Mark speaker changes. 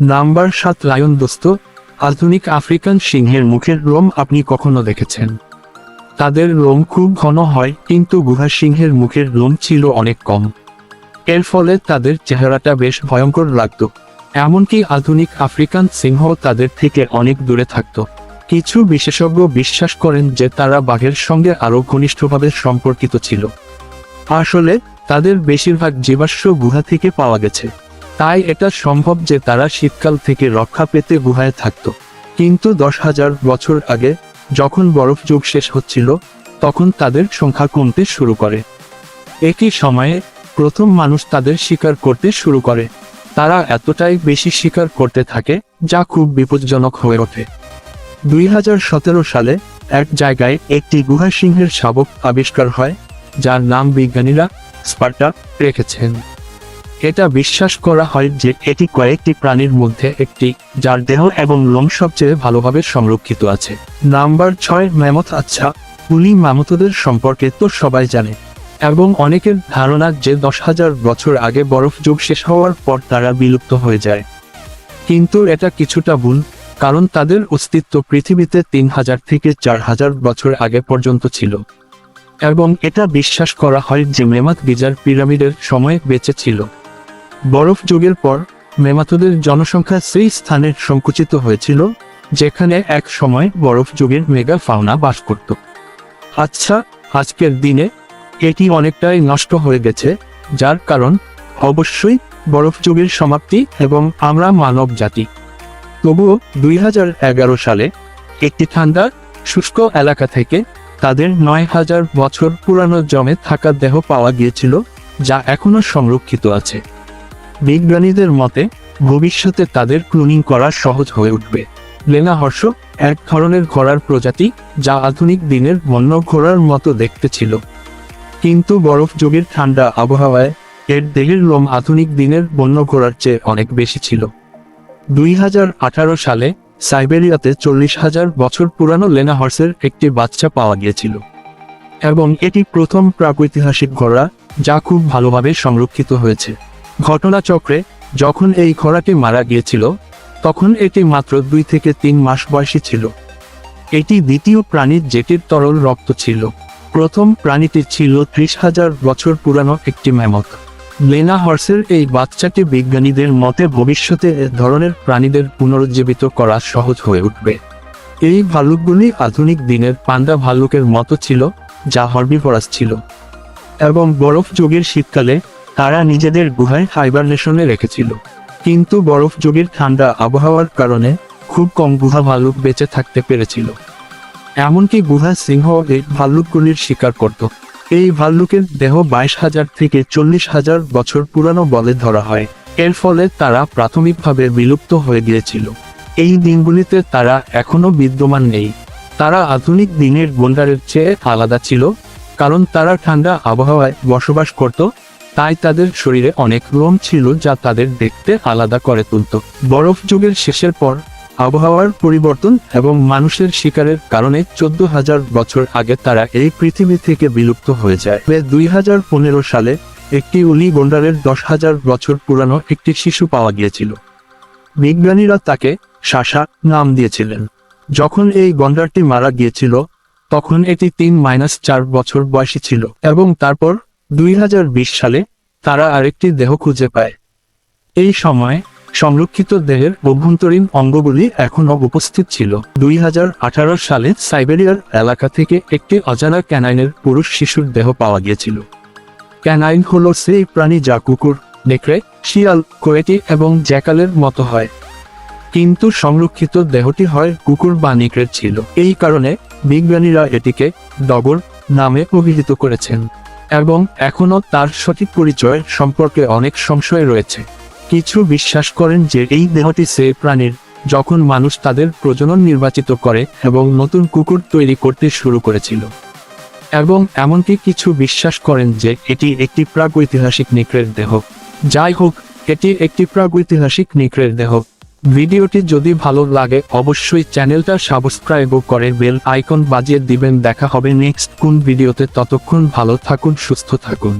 Speaker 1: Number সাত, lion দোস্ত, আধুনিক আফ্রিকান সিংহের মুখের রোম আপনি কখনো দেখেছেন? তাদের রোম খুব ঘন হয়, কিন্তু গুহা সিংহের মুখের রোম ছিল অনেক কম। এর ফলে তাদের চেহারাটা বেশ ভয়ঙ্কর লাগত। এমনকি আধুনিক আফ্রিকান সিংহ তাদের থেকে অনেক দূরে থাকত। কিছু বিশেষজ্ঞ বিশ্বাস করেন যে তারা বাঘের সঙ্গে আরও ঘনিষ্ঠভাবে সম্পর্কিত ছিল। আসলে, তাদের বেশিরভাগ জীবাশ্ম গুহা থেকে পাওয়া গেছে। তাই এটা সম্ভব যে তারা শীতকাল থেকে রক্ষা পেতে গুহায় থাকত। কিন্তু দশ হাজার বছর আগে, যখন বরফ যুগ শেষ হচ্ছিল, তখন তাদের সংখ্যা কমতে শুরু করে। একই সময়ে, প্রথম মানুষ তাদের শিকার করতে শুরু করে। তারা এতটাই বেশি শিকার করতে থাকে, যা খুব বিপজ্জনক হয়ে ওঠে। দুই হাজার সতেরো সালে, এক জায়গায় একটি গুহা সিংহের শাবক আবিষ্কার হয়, যার নাম বিজ্ঞানীরা স্পার্টা রেখেছেন। এটা বিশ্বাস করা হয় যে এটি কয়েকটি প্রাণীর মধ্যে একটি, যার দেহ এবং লোম সবচেয়ে ভালোভাবে সংরক্ষিত আছে। নাম্বার ছয় ম্যামথ আচ্ছা উনি ম্যামথদের সম্পর্কে তো সবাই জানে। এবং অনেকের ধারণা যে দশ হাজার বছর আগে বরফ যুগ শেষ হওয়ার পর তারা বিলুপ্ত হয়ে যায়। কিন্তু এটা কিছুটা ভুল, কারণ তাদের অস্তিত্ব পৃথিবীতে তিন হাজার থেকে চার হাজার বছর আগে পর্যন্ত ছিল। এবং এটা বিশ্বাস করা হয় যে মেমাত গিজার পিরামিডের সময় বেঁচে ছিল। বরফ যুগের পর, মেমাতদের জনসংখ্যা সেই স্থানে সংকুচিত হয়েছিল, যেখানে এক সময় বরফ যুগের মেগা ফাউনা বাস করত। আচ্ছা আজকের দিনে এটি অনেকটাই নষ্ট হয়ে গেছে, যার কারণ অবশ্যই বরফ যুগের সমাপ্তি এবং আমরা মানব জাতি। তবুও দুই হাজার এগারো সালে একটি ঠান্ডা, শুষ্ক এলাকা থেকে তাদের নয় হাজার বছর পুরানো জমে থাকা দেহ পাওয়া গিয়েছিল, যা এখনও সংরক্ষিত আছে। বিজ্ঞানীদের মতে, ভবিষ্যতে তাদের ক্লুনিং করা সহজ হয়ে উঠবে। লেনা হর্ষ, এক ধরনের ঘোড়ার প্রজাতি, যা আধুনিক দিনের বন্য ঘোড়ার মতো দেখতে ছিল। কিন্তু বরফ যুগের ঠান্ডা আবহাওয়ায়, এর দেহের লোম আধুনিক দিনের বন্য ঘোড়ার চেয়ে অনেক বেশি ছিল। দুই হাজার আঠারো সালে, সাইবেরিয়াতে চল্লিশ হাজার বছর পুরানো লেনা হর্সের একটি বাচ্চা পাওয়া গিয়েছিল। এবং এটি প্রথম প্রাগৈতিহাসিক ঘোড়া, যা খুব ভালোভাবে সংরক্ষিত হয়েছে। ঘটনাচক্রে, যখন এই ঘোড়াটি মারা গিয়েছিল, তখন এটি মাত্র দুই থেকে তিন মাস বয়সী ছিল। এটি দ্বিতীয় প্রাণীর যেটির তরল রক্ত ছিল। প্রথম প্রাণীটি ছিল ত্রিশ হাজার বছর পুরানো একটি ম্যামথ লেনা হর্সের এই বাচ্চাটি বিজ্ঞানীদের মতে ভবিষ্যতে এ ধরনের প্রাণীদের পুনরুজ্জীবিত করা সহজ হয়ে উঠবে। এই ভাল্লুকগুলি আধুনিক দিনের পান্ডা ভাল্লুকের মতো ছিল, যা হর্বিভরাস ছিল। এবং বরফ যুগের শীতকালে তারা নিজেদের গুহায় হাইবারনেশনে রেখেছিল। কিন্তু বরফ যুগের ঠান্ডা আবহাওয়ার কারণে খুব কম গুহা ভাল্লুক বেঁচে থাকতে পেরেছিল। এমনকি গুহা সিংহ এই ভাল্লুকগুলির শিকার করত। এই ভাল্লুকের দেহ বাইশ হাজার থেকে চল্লিশ হাজার বছর পুরানো বলে ধরা হয়। এর ফলে তারা প্রাথমিকভাবে বিলুপ্ত হয়ে গিয়েছিল। এই দিনগুলিতে তারা এখনও বিদ্যমান নেই। তারা আধুনিক দিনের গোন্ডারের চেয়ে আলাদা ছিল, কারণ তারা ঠান্ডা আবহাওয়ায় বসবাস করত তাই তাদের শরীরে অনেক লোম ছিল যা তাদের দেখতে আলাদা করে তুলত। বরফ যুগের শেষের পর, আবহাওয়ার পরিবর্তন এবং মানুষের শিকারের কারণে চোদ্দ হাজার বছর আগে তারা এই পৃথিবী থেকে বিলুপ্ত হয়ে যায়। দুই হাজার পনেরো সালে একটি উলি গন্ডারের দশ হাজার বছর পুরানো একটি শিশু পাওয়া গিয়েছিল। বিজ্ঞানীরা তাকে শাসা নাম দিয়েছিলেন। যখন এই গন্ডারটি মারা গিয়েছিল, তখন এটি তিন মাইনাস চার বছর বয়সী ছিল এবং তারপর দুই হাজার বিশ সালে তারা আরেকটি দেহ খুঁজে পায়। এই সময় সংরক্ষিত দেহের অভ্যন্তরীণ অঙ্গগুলি এখনও উপস্থিত ছিল। দুই হাজার আঠারো সালে সাইবেরিয়ার এলাকা থেকে একটি অজানা ক্যানাইনের পুরুষ শিশুর দেহ পাওয়া গিয়েছিল। ক্যানাইন হল সেই প্রাণী যা কুকুর, নেকড়ে, শিয়াল কোয়েটি এবং জ্যাকালের মতো হয়। কিন্তু সংরক্ষিত দেহটি হয় কুকুর বা নেকড়ের ছিল। এই কারণে বিজ্ঞানীরা এটিকে ডগর নামে অভিহিত করেছেন। এবং এখনও তার সঠিক পরিচয় সম্পর্কে অনেক সংশয় রয়েছে। কিছু বিশ্বাস করেন যে এই দেহটি সে প্রাণীর, যখন মানুষ তাদের প্রজনন নির্বাচিত করে এবং নতুন কুকুর তৈরি করতে শুরু করেছিল। এবং এমনকি কিছু বিশ্বাস করেন যে এটি একটি প্রাগৈতিহাসিক নেকড়ের দেহ। যাই হোক, এটি একটি প্রাগৈতিহাসিক নেকড়ের দেহ। ভিডিওটি যদি ভালো লাগে, অবশ্যই চ্যানেলটা সাবস্ক্রাইব করে বেল আইকন বাজিয়ে দিবেন। দেখা হবে নেক্সট কোন ভিডিওতে। ততক্ষণ ভালো থাকুন, সুস্থ থাকুন।